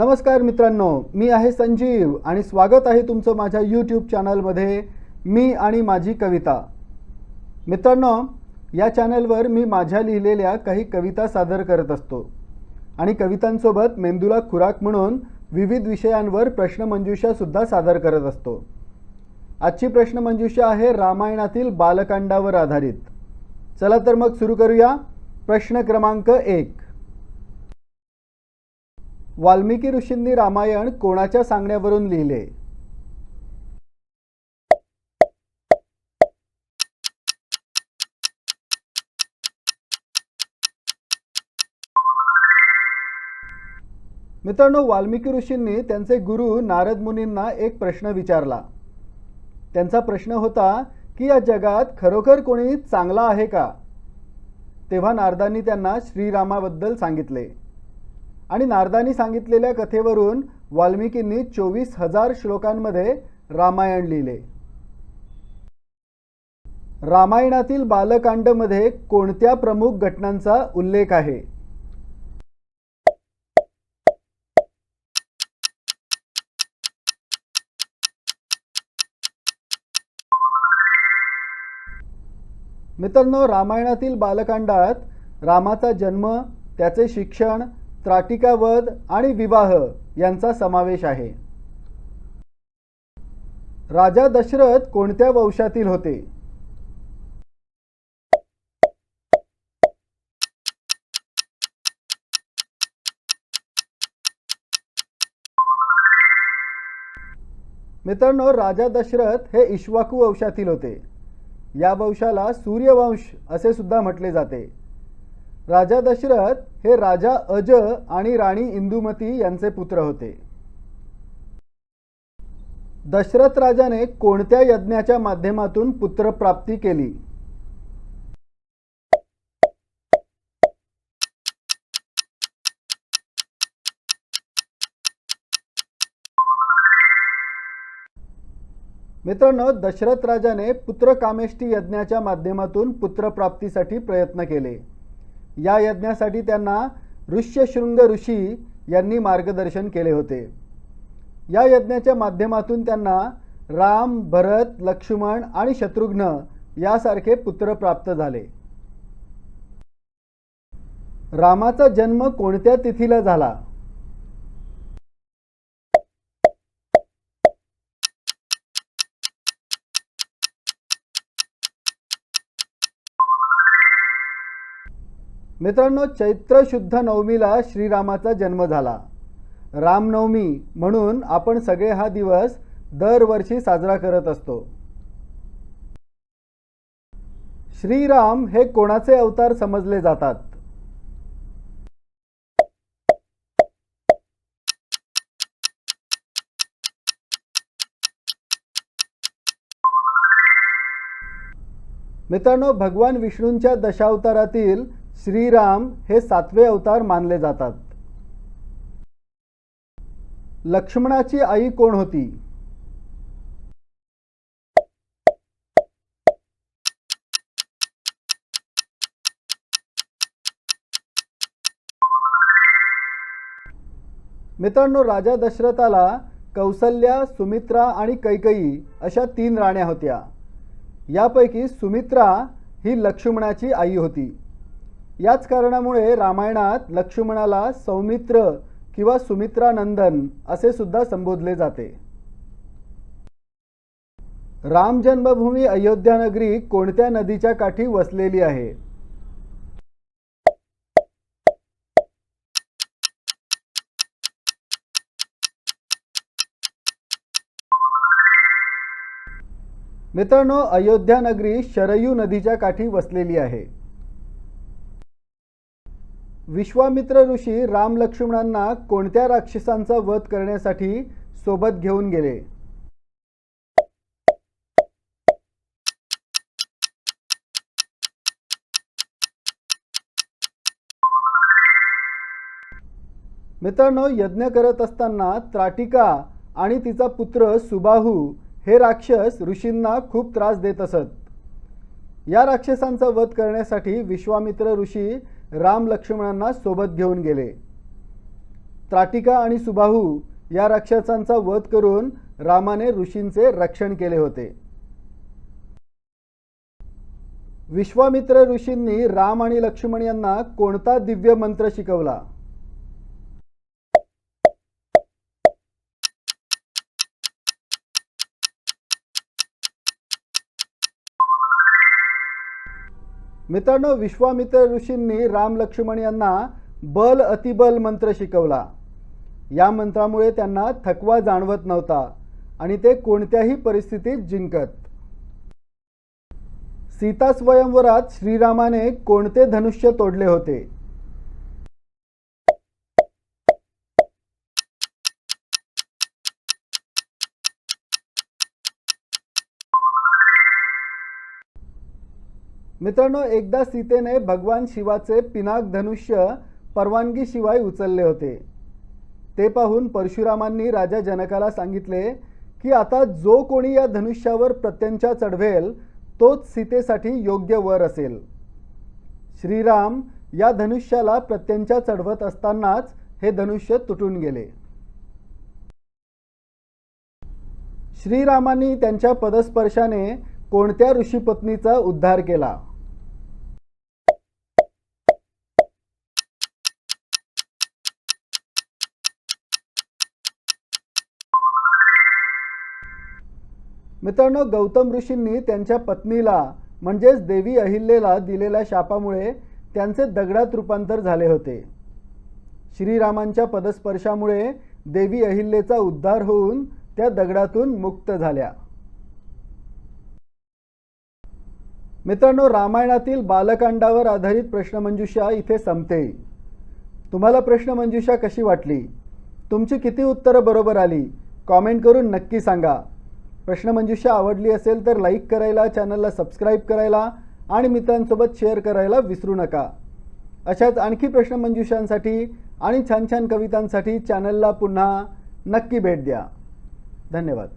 नमस्कार मित्रांनो मी आहे संजीव आणि स्वागत आहे तुमचं माझ्या यूट्यूब चॅनलमध्ये मी आणि माझी कविता. मित्रांनो या चॅनलवर मी माझ्या लिहिलेल्या काही कविता सादर करत असतो. आणि कवितांसोबत मेंदूला खुराक म्हणून विविध विषयांवर प्रश्नमंजुषासुद्धा सादर करत असतो. आजची प्रश्नमंजुषा आहे रामायणातील बालकांडावर आधारित. चला तर मग सुरू करूया. प्रश्न क्रमांक एक. वाल्मिकी ऋषींनी रामायण कोणाच्या सांगण्यावरून लिहिले? मित्रांनो वाल्मिकी ऋषींनी त्यांचे गुरु नारद मुनींना एक प्रश्न विचारला. त्यांचा प्रश्न होता की या जगात खरोखर कोणी चांगला आहे का? तेव्हा नारदांनी त्यांना श्रीरामाबद्दल सांगितले. आणि नारदांनी सांगितलेल्या कथेवरून वाल्मिकींनी चोवीस हजार श्लोकांमध्ये रामायण लिहिले. रामायणातील बालकांडमध्ये कोणत्या प्रमुख घटनांचा उल्लेख आहे? मित्रांनो रामायणातील बालकांडात रामाचा जन्म त्याचे शिक्षण त्राटिकावध आणि विवाह यांचा समावेश आहे. राजा दशरथ कोणत्या वंशातील होते? मित्रांनो राजा दशरथ हे इश्वाकू वंशातील होते. या वंशाला सूर्यवंश असे सुद्धा म्हटले जाते. राजा दशरथ हे राजा अज आणि राणी इंदुमती यांचे पुत्र होते. दशरथ राजाने कोणत्या यज्ञाच्या माध्यमातून पुत्रप्राप्ती केली? मित्रांनो दशरथ राजाने पुत्र कामेष्टी यज्ञाच्या माध्यमातून पुत्रप्राप्तीसाठी प्रयत्न केले. या यज्ञासाठी त्यांना ऋष्यशृंग ऋषी यांनी मार्गदर्शन केले होते. या यज्ञाच्या माध्यमातून त्यांना राम भरत लक्ष्मण आणि शत्रुघ्न यासारखे पुत्र प्राप्त झाले. रामाचा जन्म कोणत्या तिथीला झाला? मित्रांनो चैत्र शुद्ध नवमीला श्रीरामाचा जन्म झाला. रामनवमी म्हणून आपण सगळे हा दिवस दरवर्षी साजरा करत असतो. श्रीराम हे कोणाचे अवतार समजले जातात? मित्रांनो भगवान विष्णूंच्या दशावतारातील श्रीराम हे सातवे अवतार मानले जातात. लक्ष्मणाची आई कोण होती? मित्रांनो राजा दशरथाला कौसल्या सुमित्रा आणि कैकई अशा तीन राण्या होत्या. यापैकी सुमित्रा ही लक्ष्मणाची आई होती. याच कारणामुळे रामायणात लक्ष्मणाला सौमित्र किंवा सुमित्रानंदन असे सुद्धा संबोधले जाते. राम जन्मभूमी अयोध्या नगरी कोणत्या नदीच्या काठी वसलेली आहे? मित्रांनो अयोध्या नगरी शरयू नदीच्या काठी वसलेली आहे. विश्वामित्र ऋषी राम लक्ष्मणांना कोणत्या राक्षसांचा वध करण्यासाठी सोबत घेऊन गेले? मित्रांनो यज्ञ करत असताना त्राटिका आणि तिचा पुत्र सुबाहू हे राक्षस ऋषींना खूप त्रास देत असत. या राक्षसांचा वध करण्यासाठी विश्वामित्र ऋषी राम लक्ष्मणांना सोबत घेऊन गेले. त्राटिका आणि सुबाहू या राक्षसांचा वध करून रामाने ऋषींचे रक्षण केले होते. विश्वामित्र ऋषींनी राम आणि लक्ष्मण यांना कोणता दिव्य मंत्र शिकवला? मित्रांनो विश्वामित्र ऋषींनी राम लक्ष्मण यांना बल अतिबल मंत्र शिकवला. या मंत्रामुळे त्यांना थकवा जाणवत नव्हता आणि ते कोणत्याही परिस्थितीत जिंकत. सीता स्वयंवरात श्रीरामाने कोणते धनुष्य तोडले होते? मित्रांनो एकदा सीतेने भगवान शिवाचे पिनाक धनुष्य परवानगीशिवाय उचलले होते. ते पाहून परशुरामांनी राजा जनकाला सांगितले की आता जो कोणी या धनुष्यावर प्रत्यंचा चढवेल तोच सीतेसाठी योग्य वर असेल. श्रीराम या धनुष्याला प्रत्यंचा चढवत असतानाच हे धनुष्य तुटून गेले. श्रीरामांनी त्यांच्या पदस्पर्शाने कोणत्या ऋषीपत्नीचा उद्धार केला? मित्रांनो गौतम ऋषींनी त्यांच्या पत्नीला म्हणजेच देवी अहिल्येला दिलेल्या शापामुळे त्यांचे दगडात रूपांतर झाले होते. श्रीरामांच्या पदस्पर्शामुळे देवी अहिल्येचा उद्धार होऊन त्या दगडातून मुक्त झाल्या. मित्रांनो रामायणातील बालकांडावर आधारित प्रश्नमंजुषा इथे संपते. तुम्हाला प्रश्नमंजुषा कशी वाटली? तुमची किती उत्तरं बरोबर आली? कॉमेंट करून नक्की सांगा. प्रश्नमंजुषा आवडली असेल तर लाईक करायला चॅनलला सबस्क्राईब करायला आणि मित्रांसोबत शेअर करायला विसरू नका. अशाच आणखी प्रश्नमंजुषांसाठी आणि छान छान कवितांसाठी चॅनलला पुन्हा नक्की भेट द्या. धन्यवाद.